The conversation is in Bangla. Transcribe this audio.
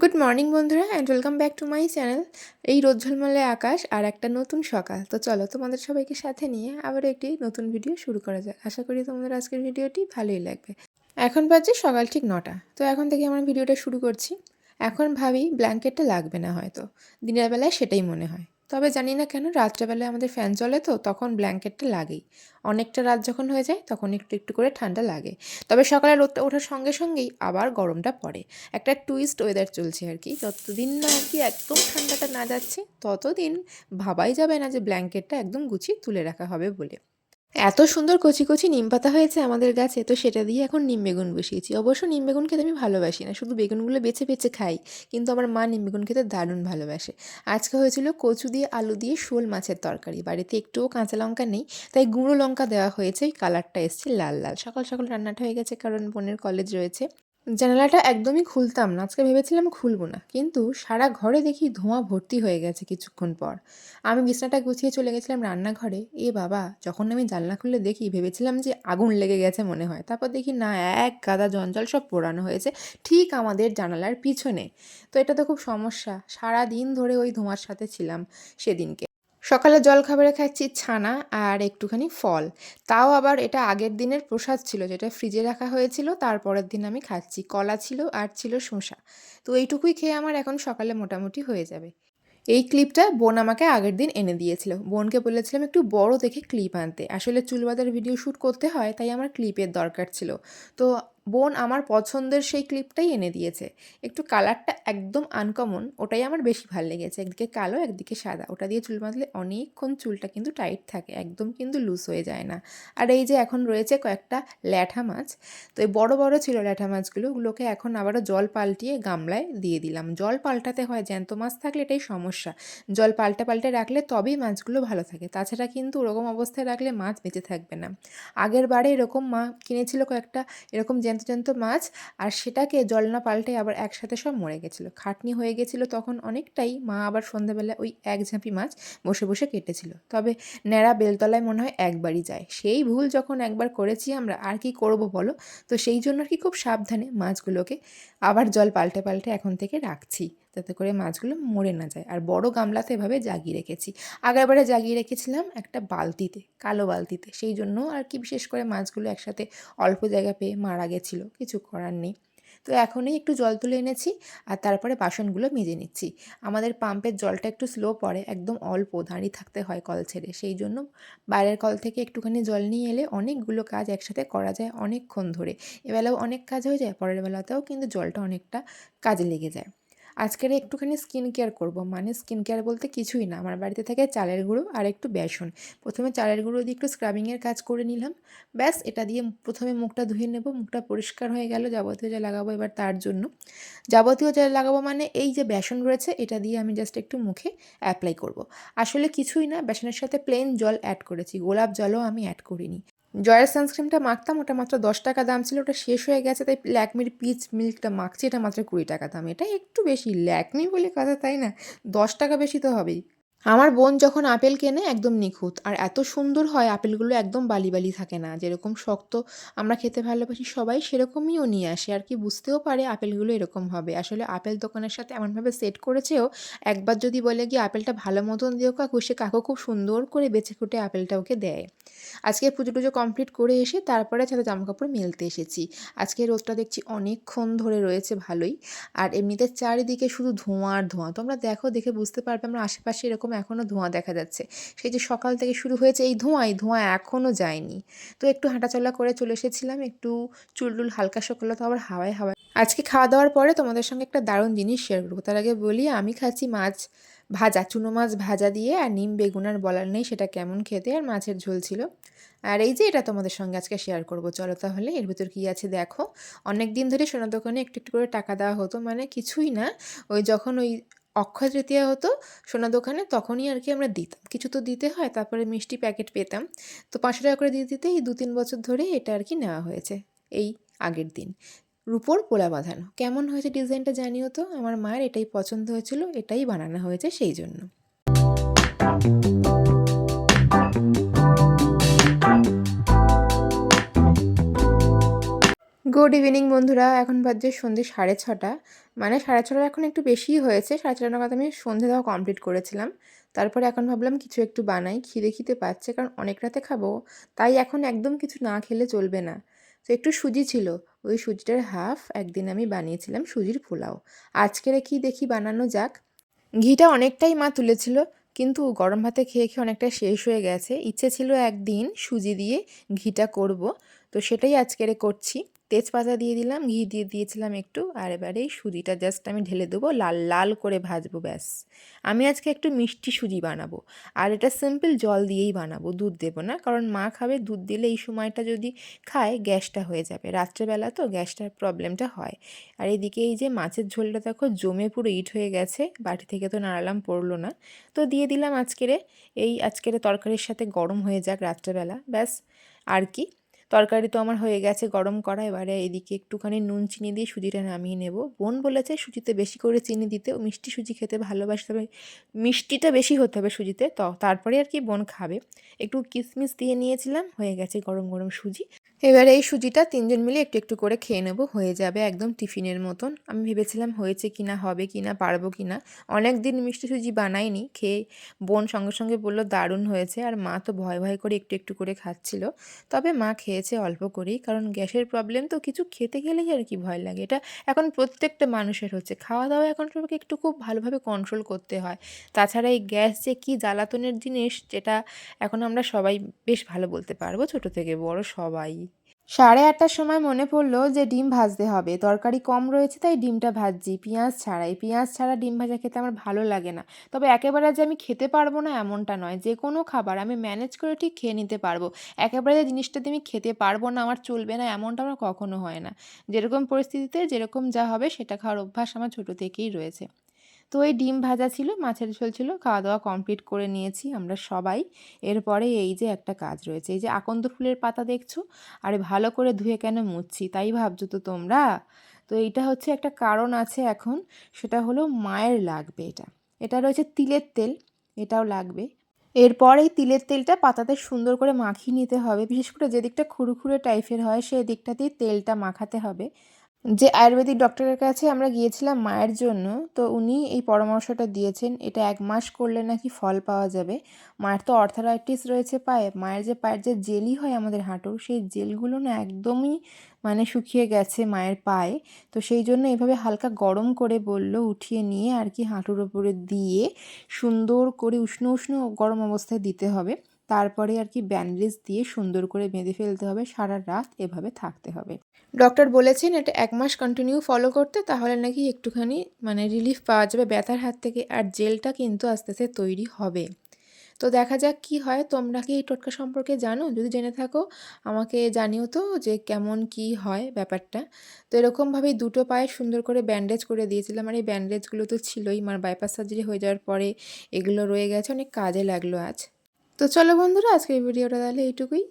গুড মর্নিং বন্ধুরা and welcome back to my channel এই রোদ ঝলমলে আকাশ আর একটা নতুন সকাল। তো চলো তোমাদের সবাইকে সাথে নিয়ে আবার একটি নতুন ভিডিও শুরু করা যায় আশা করি তোমাদের আজকের ভিডিওটি ভালোই লাগবে। এখন বাজে সকাল ঠিক নটা। তো এখন থেকে আমার ভিডিওটা শুরু করছি। এখন ভাবি ব্ল্যাঙ্কেটটা লাগবে না হয়তো। দিনের বেলায় সেটাই মনে হয়। তবে জানি না কেন রাত্রেবেলায় আমাদের ফ্যান চলে তো, তখন ব্ল্যাঙ্কেটটা লাগেই। অনেকটা রাত যখন হয়ে যায়, তখন একটু একটু করে ঠান্ডা লাগে। তবে সকালে রোদটা ওঠার সঙ্গে সঙ্গেই আবার গরমটা পড়ে। একটা টুইস্ট ওয়েদার চলছে আর কি। যতদিন না আর কি একদম ঠান্ডাটা না যাচ্ছে, ততদিন ভাবাই যাবে না যে ব্ল্যাঙ্কেটটা একদম গুছিয়ে তুলে রাখা হবে বলে। এত সুন্দর কচি কচি নিম পাতা হয়েছে আমাদের গাছে, তো সেটা দিয়ে এখন নিম বেগুন বসিয়েছি। অবশ্য নিম বেগুন খেতে আমি ভালোবাসি না, শুধু বেগুনগুলো বেছে বেছে খাই, কিন্তু আমার মা নিম বেগুন খেতে দারুণ ভালোবাসে। আজকে হয়েছিল কচু দিয়ে আলু দিয়ে শোল মাছের তরকারি, বাড়িতে একটুও কাঁচা লঙ্কা নেই, তাই গুঁড়ো লঙ্কা দেওয়া হয়েছে, ওই কালারটা এসছে লাল লাল। সকাল সকাল রান্নাটা হয়ে গেছে, কারণ বোনের কলেজ রয়েছে। জানালাটা একদমই খুলতাম না। আজকে ভেবেছিলাম খুলবো না। কিন্তু সারা ঘরে দেখি ধোঁয়া ভর্তি হয়ে গেছে কিছুক্ষণ পর। আমি বিছনাটা গুছিয়ে চলে গেছিলাম রান্নাঘরে। এ বাবা, যখন আমি জানলা খুলে দেখি, ভেবেছিলাম যে আগুন লেগে গেছে মনে হয়। তারপর দেখি, না, এক গাদা জঞ্জাল সব পোড়ানো হয়েছে ঠিক আমাদের জানালার পিছনে। তো এটা তো খুব সমস্যা। সারা দিন ধরে ওই ধোঁয়ার সাথে ছিলাম সেদিনকে। সকালে জলখাবারে খাচ্ছি ছানা আর একটুখানি ফল। তাও আবার এটা আগের দিনের প্রসাদ ছিল, যেটা ফ্রিজে রাখা হয়েছিল, তারপরের দিন আমি খাচ্ছি। কলা ছিল আর ছিল শসা। তো এইটুকুই খেয়ে আমার এখন সকালে মোটামুটি হয়ে যাবে। এই ক্লিপটা বোন আমাকে আগের দিন এনে দিয়েছিল। বোনকে বলেছিলাম, একটু বড় দেখে ক্লিপ আনতে। আসলে চুলবাদার ভিডিও শ্যুট করতে হয়, তাই আমার ক্লিপের দরকার ছিল। তো বোন আমার পছন্দের সেই ক্লিপটাই এনে দিয়েছে। একটু কালারটা একদম আনকমন ওটাই আমার বেশি ভালো লেগেছে। একদিকে কালো, একদিকে সাদা। ওটা দিয়ে চুল বাঁধলে অনেকক্ষণ চুলটা কিন্তু টাইট থাকে, একদম কিন্তু লুজ হয়ে যায় না। আর এই যে এখন রয়েছে কয়েকটা ল্যাঠা মাছ, তো এই বড় বড় ছিল ল্যাঠা মাছগুলো, ওগুলোকে এখন আবারও জল পাল্টিয়ে গামলায় দিয়ে দিলাম। জল পাল্টাতে হয়, জ্যান্ত মাছ থাকলে এটাই সমস্যা। জল পাল্টে পাল্টে রাখলে তবেই মাছগুলো ভালো থাকে। তাছাড়া কিন্তু ওরকম অবস্থায় রাখলে মাছ বেঁচে থাকবে না। আগের বারে এরকম মা কিনেছিল কয়েকটা, এরকম জ্যান্ত জ্যান্ত মাছ আর সেটাকে জল না পাল্টে আবার একসাথে সব মরে গেছিল। খাটনি হয়ে গেছিল তখন অনেকটাই মা আবার সন্ধ্যাবেলা ওই এক ঝাঁপি মাছ বসে বসে কেটেছিল। তবে ন্যাড়া বেলতলায় মনে হয় একবারই যায়। সেই ভুল যখন একবার করেছি আমরা, আর কি করব বলো? তো সেই জন্য আর কি খুব সাবধানে মাছগুলোকে আবার জল পাল্টে পাল্টে এখন থেকে রাখছি। যাতে করে মাছগুলো মরে না যায়। আর বড় গামলাতে এভাবে জাগিয়ে রেখেছি। আগেরবারে জাগিয়ে রেখেছিলাম একটা বালতিতে, কালো বালতিতে। সেই জন্য আর কি বিশেষ করে মাছগুলো একসাথে অল্প জায়গা পেয়ে মারা গেছিল, কিছু করার নেই। তো এখনই একটু জল তুলে এনেছি আর তারপরে বাসনগুলো মেজে নিচ্ছি। আমাদের পাম্পের জলটা একটু স্লো পড়ে, একদম অল্প দাঁড়িয়ে থাকতে হয় কল ছেড়ে। সেই জন্য বাইরের কল থেকে একটুখানি জল নিয়ে এলে অনেকগুলো কাজ একসাথে করা যায় অনেকক্ষণ ধরে। এবেলাও অনেক কাজ হয়ে যায়, পরের বেলাতেও কিন্তু জলটা অনেকটা কাজে লেগে যায়। আজকের একটুখানি স্কিন কেয়ার করব। মানে স্কিন কেয়ার বলতে কিছুই না। আমার বাড়িতে থাকে চালের গুঁড়ো আর একটু বেসন। প্রথমে চালের গুঁড়ো দিয়ে একটু স্ক্রাবিংয়ের কাজ করে নিলাম। ব্যাস, এটা দিয়ে প্রথমে মুখটা ধুয়ে নেব। মুখটা পরিষ্কার হয়ে গেল। যাবতীয় যা লাগাবো এবার তার জন্য। যাবতীয় যা লাগাবো মানে এই যে বেসন রয়েছে, এটা দিয়ে আমি জাস্ট একটু মুখে অ্যাপ্লাই করব। আসলে কিছুই না, বেসনের সাথে প্লেন জল অ্যাড করেছি। গোলাপ জলও আমি অ্যাড করিনি। জয়ের সানস্ক্রিমটা মাখতাম, ওটা মাত্র দশ টাকা দাম ছিল, ওটা শেষ হয়ে গেছে, তাই ল্যাকমির পিচ মিল্কটা মাখছি, এটা মাত্র কুড়ি টাকা দাম। এটা একটু বেশি, ল্যাকমি বলে কথা, তাই না? দশ টাকা বেশি তো হবেই। আমার বোন যখন আপেল কেনে, একদম নিখুঁত। আর এত সুন্দর হয়, আপেলগুলো একদম বালি বালি থাকে না। যেরকম শক্ত, আমরা খেতে ভালোবাসি সবাই, সেরকমই ও নিয়ে আসে। আর কি বুঝতেও পারে আপেলগুলো এরকম হবে। আসলে আপেল দোকানের সাথে এমনভাবে সেট করেছেও, একবার যদি বলে কি আপেলটা ভালো মতন দিও কাকু, সে কাকু খুব সুন্দর করে বেছে খুঁটে আপেলটা ওকে দেয়। আজকে পুজো টুজো কমপ্লিট করে এসে, তারপরে ছাদে জামাকাপড় মেলতে এসেছি। আজকে রোদটা দেখছি অনেকক্ষণ ধরে রয়েছে ভালোই। আর এমনিতে চারিদিকে শুধু ধোঁয়া আর ধোঁয়া। তোমরা দেখো, দেখে বুঝতে পারবে আমরা আশেপাশে এরকম এখনও ধোঁয়া দেখা যাচ্ছে। সেই যে সকাল থেকে শুরু হয়েছে এই ধোঁয়া এই ধোঁয়া এখনও যায়নি। তো একটু হাঁটাচলা করে চলে এসেছিলাম, একটু চুল টুল হালকা সকালে তো আবার হাওয়ায় হাওয়ায়। আজকে খাওয়া দাওয়ার পরে তোমাদের সঙ্গে একটা দারুণ জিনিস শেয়ার করব। তার আগে বলি, আমি খাচ্ছি মাছ ভাজা, চুনো মাছ ভাজা দিয়ে আর নিম, বেগুন আর বলার নেই, সেটা কেমন খেতে আর মাছের ঝোল ছিল। আর এই যে এটা তোমাদের সঙ্গে আজকে শেয়ার করব। চলো তাহলে এর ভিতর কী আছে দেখো। অনেক দিন ধরে সোনা দোকানে একটু একটু করে টাকা দেওয়া হতো মানে কিছুই না। ওই যখন ওই অক্ষয় তৃতীয়া হতো, সোনা দোকানে তখনই আর কি আমরা দিতাম। কিছু তো দিতে হয়, তারপরে মিষ্টি প্যাকেট পেতাম। তো পাঁচশো টাকা করে দিয়ে দিতে এই দু তিন বছর ধরে এটা আর কি নেওয়া হয়েছে, এই আগের দিন। রুপোর পোলা বাঁধানো। কেমন হয়েছে ডিজাইনটা জানিও তো? আমার মায়ের এটাই পছন্দ হয়েছিল, এটাই বানানো হয়েছে সেই জন্য। গুড ইভিনিং বন্ধুরা। এখন বাজছে সন্ধ্যে সাড়ে ছটা। মানে সাড়ে ছটা এখন একটু বেশিই হয়েছে। সাড়ে ছটা নাগাদ আমি সন্ধে দেওয়া কমপ্লিট করেছিলাম। তারপরে এখন ভাবলাম কিছু একটু বানাই। খিদে খিদে পাচ্ছে কারণ অনেক রাতে খাব। তাই এখন একদম কিছু না খেলে চলবে না। তো একটু সুজি ছিল। ওই সুজিটার হাফ একদিন আমি বানিয়েছিলাম সুজির পোলাও। আজকের কি দেখি বানানো যাক। ঘিটা অনেকটাই মা তুলেছিল, কিন্তু গরম ভাতে খেয়ে খেয়ে অনেকটা শেষ হয়ে গেছে। ইচ্ছে ছিল একদিন সুজি দিয়ে ঘিটা করব। তো সেটাই আজকেরে করছি। তেজপাতা দিয়ে দিলাম, ঘি দিয়ে দিয়েছিলাম একটু, আর এবারে এই সুজিটা জাস্ট আমি ঢেলে দেবো, লাল লাল করে ভাজবো ব্যাস। আমি আজকে একটু মিষ্টি সুজি বানাবো, আর এটা সিম্পল জল দিয়েই বানাবো, দুধ দেবো না, কারণ মা খাবে, দুধ দিলে এই সময়টা যদি খায়, গ্যাসটা হয়ে যাবে। রাত্রেবেলা তো গ্যাসটার প্রবলেমটা হয়। আর এদিকে এই যে মাছের ঝোলটা দেখো, জমে পুরো ইট হয়ে গেছে, বাটি থেকে তো নাড়ালাম, পড়ল না। তো দিয়ে দিলাম আজকেরে, এই আজকের তরকারির সাথে গরম হয়ে যাক রাত্রেবেলা, ব্যাস। আর কি? তরকারি তো আমার হয়ে গেছে গরম করা, এবারে এদিকে একটুখানি নুন চিনি দিয়ে সুজিটা নামিয়ে নেব। বোন বলেছে সুজিতে বেশি করে চিনি দিতে, ও মিষ্টি সুজি খেতে ভালোবাসতে হবে মিষ্টিটা বেশি হতে হবে সুজিতে। তো তারপরে আর কি বোন খাবে। একটু কিশমিশ দিয়ে নিয়েছিলাম, হয়ে গেছে গরম গরম সুজি। এবারে এই সুজিটা তিনজন মিলে একটু একটু করে খেয়ে নেব, হয়ে যাবে একদম টিফিনের মতন। আমি ভেবেছিলাম হয়েছে কি না হবে কি না পারব কি না অনেক দিন মিষ্টি সুজি বানাইনি, খেয়ে বোন সঙ্গে সঙ্গে বলল দারুণ হয়েছে, আর মা তো ভয় ভয় করে একটু একটু করে খাচ্ছিল। তবে মা খেয়েছে অল্প করেই, কারণ গ্যাসের প্রবলেম তো কিছু খেতে গেলেই আর কি ভয় লাগে। এটা এখন প্রত্যেকটা মানুষের হচ্ছে। খাওয়া দাওয়া এখন সবাইকে একটু খুব ভালোভাবে কন্ট্রোল করতে হয়। তাছাড়া এই গ্যাস যে কী জ্বালাতনের জিনিস, যেটা এখন আমরা সবাই বেশ ভালো বলতে পারব, ছোট থেকে বড় সবাই। সাড়ে আটটার সময় মনে পড়ল যে ডিম ভাজতে হবে। তরকারি কম রয়েছে, তাই ডিমটা ভাজছি। পেঁয়াজ ছাড়াই, পেঁয়াজ ছাড়া ডিম ভাজা খেতে আমার ভালো লাগে না। তবে একেবারে যে আমি খেতে পারব না এমনটা নয়। যে কোনো খাবার আমি ম্যানেজ করে ঠিক খেয়ে নিতে পারব। একেবারে যে জিনিসটাতে আমি খেতে পারব না, আমার চলবে না, এমনটা আমার কখনো হয় না। যেরকম পরিস্থিতিতে, যেরকম যা হবে, সেটা খাওয়ার অভ্যাস আমার ছোটো থেকেই রয়েছে। তো এই ডিম ভাজা ছিল, মাছের ঝোল ছিল খাওয়া দাওয়া কমপ্লিট করে নিয়েছি আমরা সবাই। এরপরে এই যে একটা কাজ রয়েছে, এই যে আকন্দ ফুলের পাতা দেখছ? আরে ভালো করে ধুয়ে কেন মুছছি? তাই ভাবছ তো তোমরা? তো এইটা হচ্ছে একটা কারণ আছে এখন, সেটা হলো মায়ের লাগবে এটা। এটা রয়েছে তিলের তেল, এটাও লাগবে। এরপর এই তিলের তেলটা পাতাতে সুন্দর করে মাখিয়ে নিতে হবে। বিশেষ করে যে দিকটা খুরুখুরে টাইপের হয় সেই দিকটাতেই তেলটা মাখাতে হবে। যে আয়ুর্বেদিক ডক্টরের কাছে আমরা গিয়েছিলাম মায়ের জন্য, তো উনি এই পরামর্শটা দিয়েছেন, এটা এক মাস করলে নাকি ফল পাওয়া যাবে। মায়ের তো অর্থারাইটিস রয়েছে পায়ে, মায়ের যে পায়ের যে জেলি হয় আমাদের হাঁটুর, সেই জেলগুলো না একদমই মানে শুকিয়ে গেছে মায়ের পায়ে। তো সেই জন্য এভাবে হালকা গরম করে বলল, উঠিয়ে নিয়ে আর কি হাঁটুর ওপরে দিয়ে সুন্দর করে উষ্ণ উষ্ণ গরম অবস্থায় দিতে হবে। তারপরে আর কি ব্যান্ডেজ দিয়ে সুন্দর করে বেঁধে ফেলতে হবে, সারা রাত এভাবে থাকতে হবে। ডক্টর বলেছেন এটা এক মাস কন্টিনিউ ফলো করতে, তাহলে নাকি একটুখানি মানে রিলিফ পাওয়া যাবে, ব্যথার হাত থেকে, আর জেলটা কিন্তু আস্তে আস্তে তৈরি হবে। তো দেখা যাক কি হয়, তোমরা কি এই টোটকা সম্পর্কে জানো? যদি জেনে থাকো, আমাকে জানিও তো যে কেমন কি হয় ব্যাপারটা। তো এরকমভাবেই দুটো পায়ে সুন্দর করে ব্যান্ডেজ করে দিয়েছিলাম, আর এই ব্যান্ডেজগুলো তো ছিলই, আমার বাইপাস সার্জারি হয়ে যাওয়ার পরে এগুলো রয়ে গেছে, অনেক কাজে লাগল আজ। তো চলো বন্ধুরা আজকের ভিডিওটা তাহলে এইটুকুই।